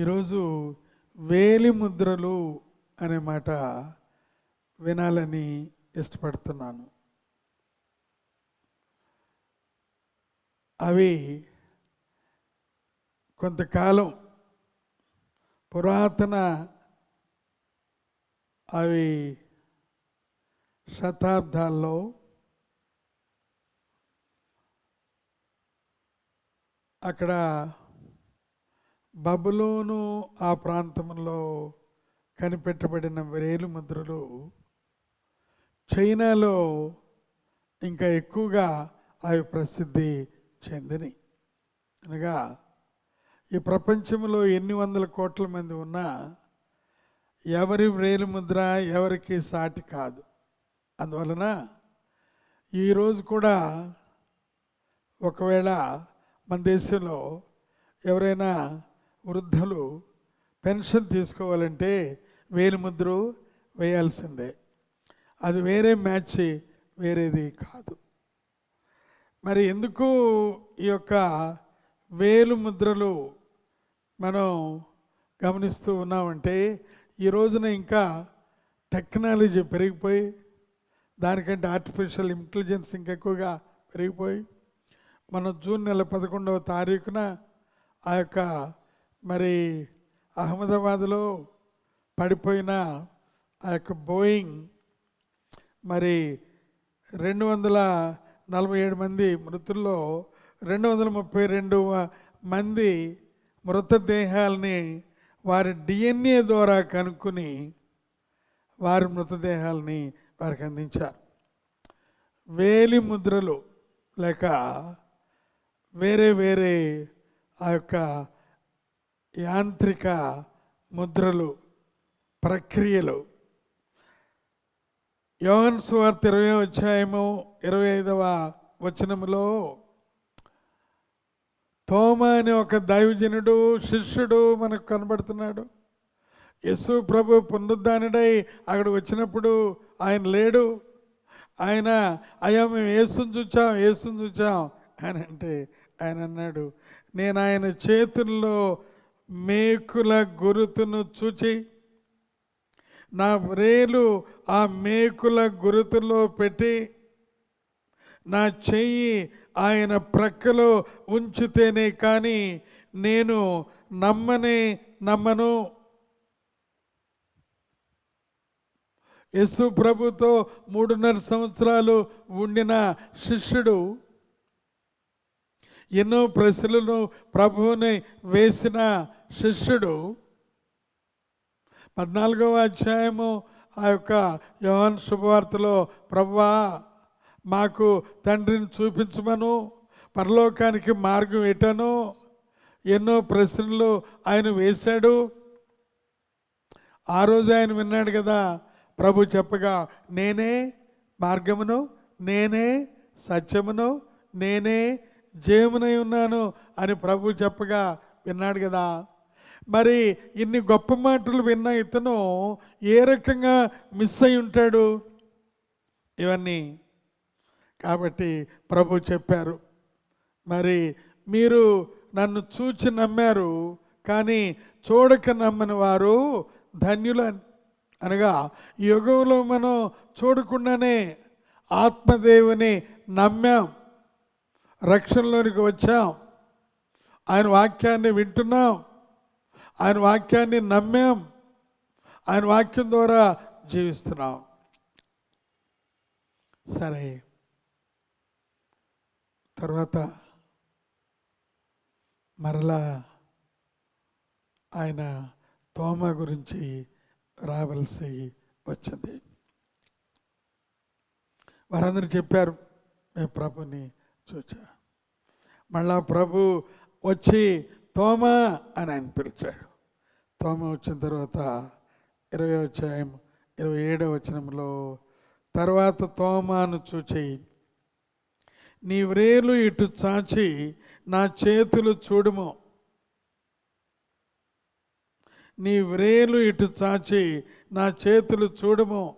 ఈరోజు వేలి ముద్రలు అనే మాట వినాలని ఇష్టపడుతున్నాను. అవి కొంతకాలం పురాతన అవి శతాబ్దాల్లో అక్కడ బబులోను ఆ ప్రాంతంలో కనిపెట్టబడిన వేలు ముద్రలు చైనాలో ఇంకా ఎక్కువగా అవి ప్రసిద్ధి చెందినవి. అనగా ఈ ప్రపంచంలో ఎన్ని వందల కోట్ల మంది ఉన్నా ఎవరి వేలు ముద్ర ఎవరికి సాటి కాదు. అందువలన ఈరోజు కూడా ఒకవేళ మన దేశంలో ఎవరైనా వృద్ధులు పెన్షన్ తీసుకోవాలంటే వేలిముద్రు ముద్ర వేయాల్సిందే. అది వేరే మ్యాచ్ వేరేది కాదు. మరి ఎందుకు ఈ యొక్క వేలు ముద్రలు మనం గమనిస్తూ ఉన్నామంటే ఈ రోజున ఇంకా టెక్నాలజీ పెరిగిపోయి దానికంటే ఆర్టిఫిషియల్ ఇంటెలిజెన్స్ ఇంకా ఎక్కువగా పెరిగిపోయి మనం జూన్ నెల పదకొండవ తారీఖున ఆ యొక్క మరి అహ్మదాబాద్లో పడిపోయిన ఆ యొక్క బోయింగ్ మరి రెండు వందల నలభై ఏడు మంది మృతుల్లో రెండు వందల ముప్పై రెండు మంది మృతదేహాలని వారి డిఎన్ఏ ద్వారా కనుక్కొని వారి మృతదేహాలని వారికి అందించారు. వేలి ముద్రలు లేక వేరే వేరే ఆ యొక్క యాంత్రిక ముద్రలు ప్రక్రియలు. యోహన్ సువార్త ఇరవై అధ్యాయము ఇరవై ఐదవ వచనములో తోమ అనే ఒక దైవజనుడు శిష్యుడు మనకు కనబడుతున్నాడు. యశు ప్రభు పునరుద్ధానుడై అక్కడ వచ్చినప్పుడు ఆయన లేడు. ఆయన అయ్యా మేము ఏసుని చూచాం ఏసుని చూచాం అని అంటే ఆయన అన్నాడు. నేను ఆయన చేతుల్లో మేకుల గురుతును చూచి నా వ్రేలు ఆ మేకుల గురుతులో పెట్టి నా చెయ్యి ఆయన ప్రక్కలో ఉంచితేనే కానీ నేను నమ్మనే నమ్మను. యశు ప్రభుతో మూడున్నర సంవత్సరాలు ఉండిన శిష్యుడు ఎన్నో ప్రశ్నలను ప్రభువుని వేసిన శిష్యుడు పద్నాలుగవ అధ్యాయము ఆ యొక్క యోహన్ శుభవార్తలో ప్రవ్వా మాకు తండ్రిని చూపించమను పరలోకానికి మార్గం ఇటను ఎన్నో ప్రశ్నలు ఆయన వేశాడు. ఆ రోజు ఆయన విన్నాడు కదా ప్రభు చెప్పగా నేనే మార్గమును నేనే సత్యమును నేనే జయమునై ఉన్నాను అని ప్రభు చెప్పగా విన్నాడు కదా. మరి ఇన్ని గొప్ప మాటలు విన్న ఇతను ఏ రకంగా మిస్ అయి ఉంటాడు? ఇవన్నీ. కాబట్టి ప్రభు చెప్పారు. మరి మీరు నన్ను చూచి నమ్మారు కానీ చూడక నమ్మని వారు ధన్యులు అనగా యుగంలో మనం చూడకుండానే ఆత్మదేవుని నమ్మాం రక్షణలోనికి వచ్చాం ఆయన వాక్యాన్ని వింటున్నాం ఆయన వాక్యాన్ని నమ్మాం. ఆయన వాక్యం ద్వారా జీవిస్తున్నాం. సరే. తర్వాత మరలా ఆయన తోమ గురించి రావలసి వచ్చింది. వారందరూ చెప్పారు మేము ప్రభుని చూచా. మళ్ళా ప్రభు వచ్చి తోమ అని ఆయన పిలిచాడు. తోమ వచ్చిన తర్వాత ఇరవై అధ్యాయం ఇరవై ఏడవ వచనంలో తర్వాత తోమాను చూచి నీ వ్రేలు ఇటు చాచి నా చేతులు చూడుము. నీ వ్రేలు ఇటు చాచి నా చేతులు చూడము.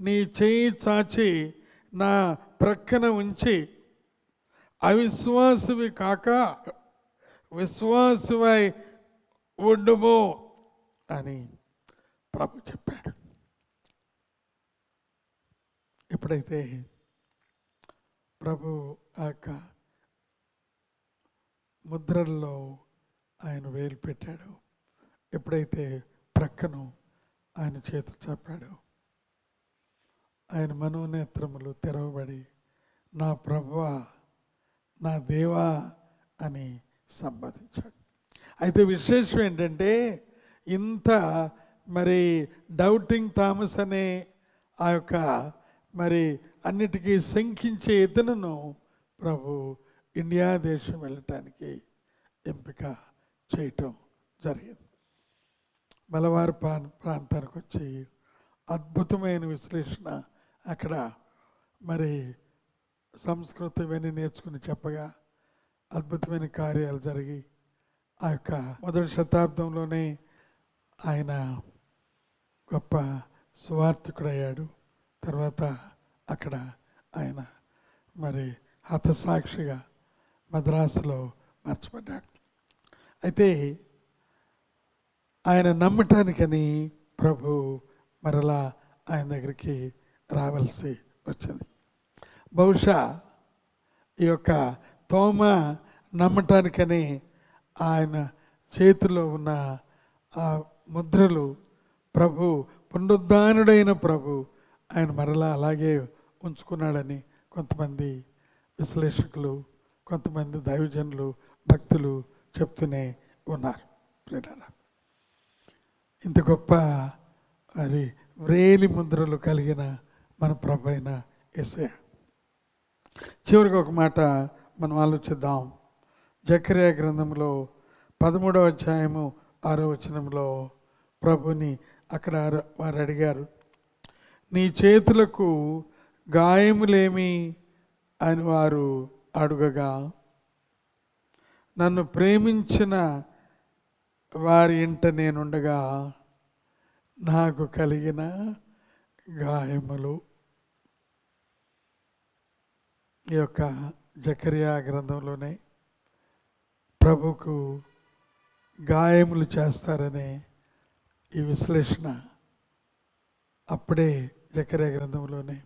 నీ చేయి చాచి నా ప్రక్కన ఉంచి అవిశ్వాసవి కాక విశ్వాసవై ఉండుము అని ప్రభు చెప్పాడు. ఎప్పుడైతే ప్రభు ఆ యొక్క ముద్రల్లో ఆయన వేలు పెట్టాడు ఎప్పుడైతే ప్రక్కను ఆయన చేతులు చెప్పాడు ఆయన మనోనేత్రములు తెరవబడి నా ప్రభువా నా దేవా అని సంబోధించాడు. అయితే విశేషం ఏంటంటే ఇంత మరి డౌటింగ్ థామస్ అనే ఆ యొక్క మరి అన్నిటికీ శంకించే ఇతను ప్రభు ఇండియా దేశం వెళ్ళటానికి ఎంపిక చేయటం జరిగింది. మలవారు ప్రా- ప్రాంతానికి వచ్చి అద్భుతమైన విశ్లేషణ అక్కడ మరి సంస్కృతం ఇవన్నీ నేర్చుకుని చెప్పగా అద్భుతమైన కార్యాలు జరిగి ఆ యొక్క మొదటి శతాబ్దంలోనే ఆయన గొప్ప సువార్థికుడయ్యాడు. తర్వాత అక్కడ ఆయన మరి హతసాక్షిగా మద్రాసులో మార్చబడ్డాడు. అయితే ఆయన నమ్మటానికని ప్రభు మరలా ఆయన దగ్గరికి రావాల్సి వచ్చింది. బహుశా ఈ యొక్క తోమ నమ్మటానికని ఆయన చేతిలో ఉన్న ఆ ముద్రలు ప్రభు పునరుద్ధానుడైన ప్రభు ఆయన మరలా అలాగే ఉంచుకున్నాడని కొంతమంది విశ్లేషకులు కొంతమంది దైవజనులు భక్తులు చెప్తూనే ఉన్నారు. ప్రియులారా ఇంత గొప్ప మరి వ్రేలి ముద్రలు కలిగిన మన ప్రభు అయిన ఎస్ఏ చివరికి ఒక మాట మనం ఆలోచిద్దాం. జకరియా గ్రంథంలో పదమూడవ అధ్యాయము ఆరో వచనంలో ప్రభుని అక్కడ అర- వారు అడిగారు నీ చేతులకు గాయములేమి? అని వారు అడుగగా నన్ను ప్రేమించిన వారి ఇంట నేనుండగా నాకు కలిగిన గాయములు. ఈ యొక్క జకరియా గ్రంథంలోనే ప్రభుకు గాయములు చేస్తారనే ఈ విశ్లేషణ అప్పుడే జకరే గ్రంథంలోనే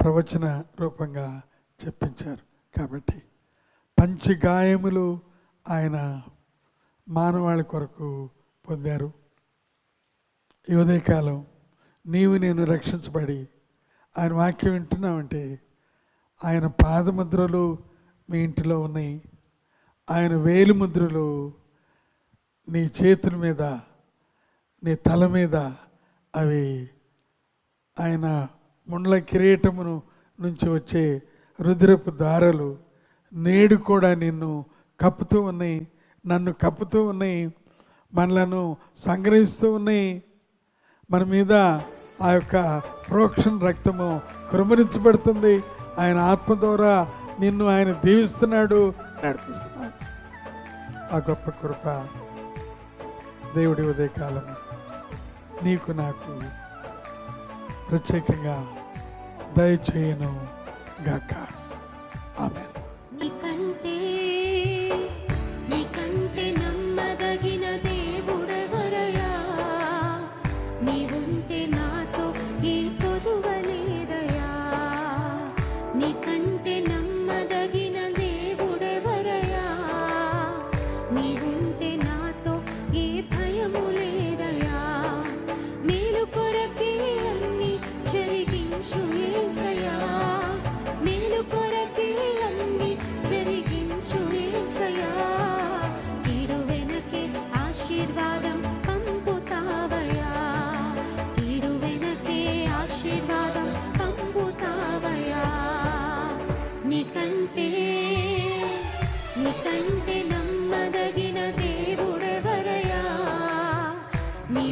ప్రవచన రూపంగా చెప్పించారు కాబట్టి పంచి గాయములు ఆయన మానవాళి కొరకు పొందారు. ఈ ఉదయకాలం నీవు నేను రక్షించబడి ఆయన వాక్యం వింటున్నామంటే ఆయన పాదముద్రలు మీ ఇంటిలో ఉన్నాయి. ఆయన వేలు ముద్రలు నీ చేతుల మీద నీ తల మీద అవి ఆయన ముండ్ల కిరీటమును నుంచి వచ్చే రుద్రపు దారలు నేడు కూడా నిన్ను కప్పుతూ ఉన్నాయి నన్ను కప్పుతూ ఉన్నాయి మనలను సంగ్రహిస్తూ ఉన్నాయి. మన మీద ఆ యొక్క ప్రోక్షణ రక్తము కృమరించబడుతుంది. ఆయన ఆత్మ ద్వారా నిన్ను ఆయన దీవిస్తున్నాడు. నడిపిస్తున్నారు ఆ గొప్ప కృప దేవుడి ఉదయకాలం నీకు నాకు ప్రత్యేకంగా దయచేయను గాక ఆమె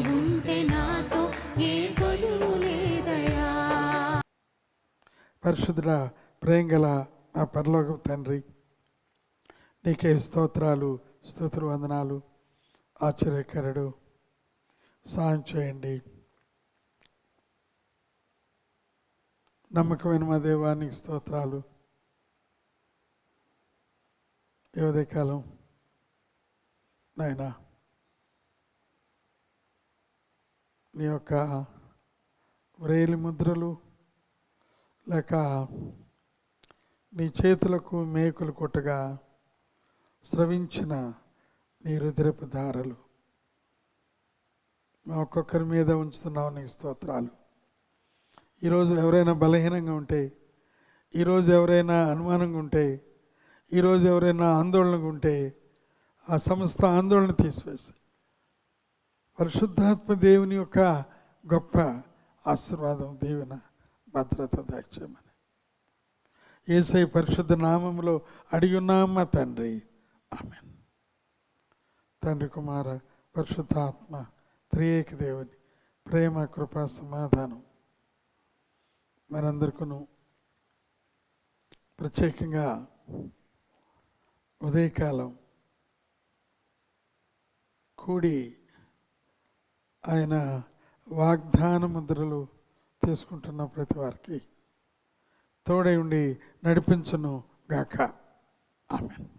నీవుంటే నాతో ఏ కొలువు లేదయా? పరిశుద్ధుల ప్రేంగల నా పరలోక తండ్రి నీకే స్తోత్రాలు స్తోత్ర వందనాలు. ఆశ్చర్యకరుడు సాయం చేయండి. నమ్మకమైన మా దేవానికి స్తోత్రాలు. ఈ కాలం నాయనా నీ యొక్క వ్రేలి ముద్రలు లేక నీ చేతులకు మేకులు కొట్టగా స్రవించిన నీ రుద్రపు దారలు. మా ఒక్కొక్కరి మీద ఉంచుతున్నావు నీకు స్తోత్రాలు. ఈరోజు ఎవరైనా బలహీనంగా ఉంటే ఈరోజు ఎవరైనా అనుమానంగా ఉంటే ఈరోజు ఎవరైనా ఆందోళనగా ఉంటే ఆ సంస్థ ఆందోళన తీసివేసి పరిశుద్ధాత్మ దేవుని యొక్క గొప్ప ఆశీర్వాదం దీవెన భద్రత దాక్ష్యమని ఏసై పరిశుద్ధ నామంలో అడిగి ఉన్నామా తండ్రి? ఆమె తండ్రి కుమార పరిశుద్ధాత్మ త్రియేక దేవుని ప్రేమ కృపా సమాధానం మనందరికను ప్రత్యేకంగా ఉదయకాలం కూడి ఆయన వాగ్దాన ముద్రలు తీసుకుంటున్న ప్రతి వారికి తోడై ఉండి నడిపించును గాక. ఆమెను.